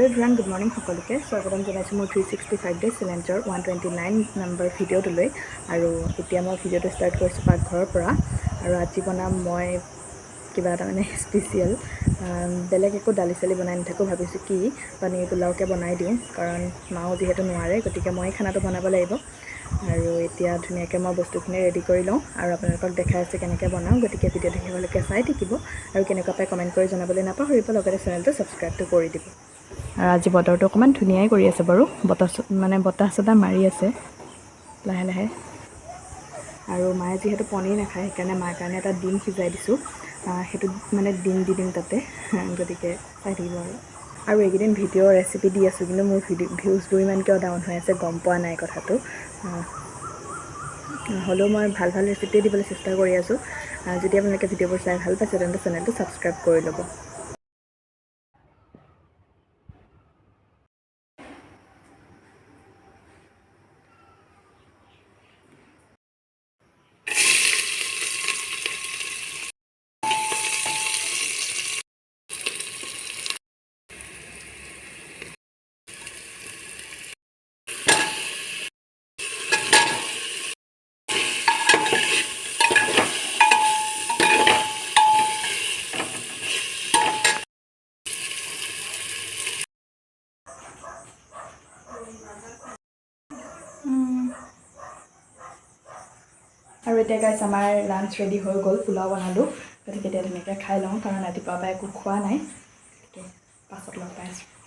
Hello everyone good morning সকলোকে। স্বাগতম জনাইছোঁ মোৰ থ্ৰী ছিক্সটি ফাইভ ডেজ চেলেঞ্জৰ ওৱান টুৱেণ্টি নাইন নম্বৰ ভিডিঅ'টোলৈ আৰু এতিয়া মই ভিডিঅ'টো ষ্টাৰ্ট কৰিছোঁ পাকঘৰৰ পৰা। আৰু আজি বনাম মই কিবা এটা মানে স্পেচিয়েল বেলেগ একো দালি চালি বনাই নাথাকোঁ, ভাবিছোঁ কি পনীৰ পোলাওকে বনাই দিওঁ। কাৰণ মাও যিহেতু নোৱাৰে, গতিকে মই খানাটো বনাব লাগিব। আৰু এতিয়া ধুনীয়াকৈ মই বস্তুখিনি ৰেডি কৰি লওঁ। আৰু আপোনালোকক দেখাই আছে কেনেকৈ বনাওঁ, গতিকে ভিডিঅ'টো শেষলৈকে চাই থাকিব। আৰু কেনেকুৱা পাই কমেণ্ট কৰি জনাবলৈ নাপাহৰিব, লগতে চেনেলটো ছাবস্ক্ৰাইবটো কৰি দিব। আৰু আজি বতৰটো অকণমান ধুনীয়াই কৰি আছে বাৰু। বতাহ মানে বতাহ চতাহ মাৰি আছে। লাহে লাহে। আৰু মায়ে যিহেতু পনীৰ নাখায় সেইকাৰণে মাৰ কাৰণে এটা ডিম সিজাই দিছোঁ। সেইটো মানে ডিম দি দিম তাতে গতিকে চাই থাকিব আৰু। আৰু এইকেইদিন ভিডিঅ' ৰেচিপি দি আছোঁ কিন্তু মোৰ ভিডিঅ' ভিউজবোৰ ইমান কিয় ডাউন হৈ আছে গম পোৱা নাই কথাটো। হ'লেও মই ভাল ভাল ৰেচিপিয়ে দিবলৈ চেষ্টা কৰি আছোঁ। যদি আপোনালোকে ভিডিঅ'বোৰ চাই ভাল পাইছে তেন্তে চেনেলটো ছাবস্ক্ৰাইব কৰি ল'ব। আৰু এতিয়া গাইছ আমাৰ লাঞ্চ ৰেডি হৈ গ'ল পোলাও বনালোঁ। গতিকে এতিয়া ধুনীয়াকৈ খাই লওঁ কাৰণ ৰাতিপুৱাৰ পৰা একো খোৱা নাই। গতিকে পাছত লগ পাই আছোঁ।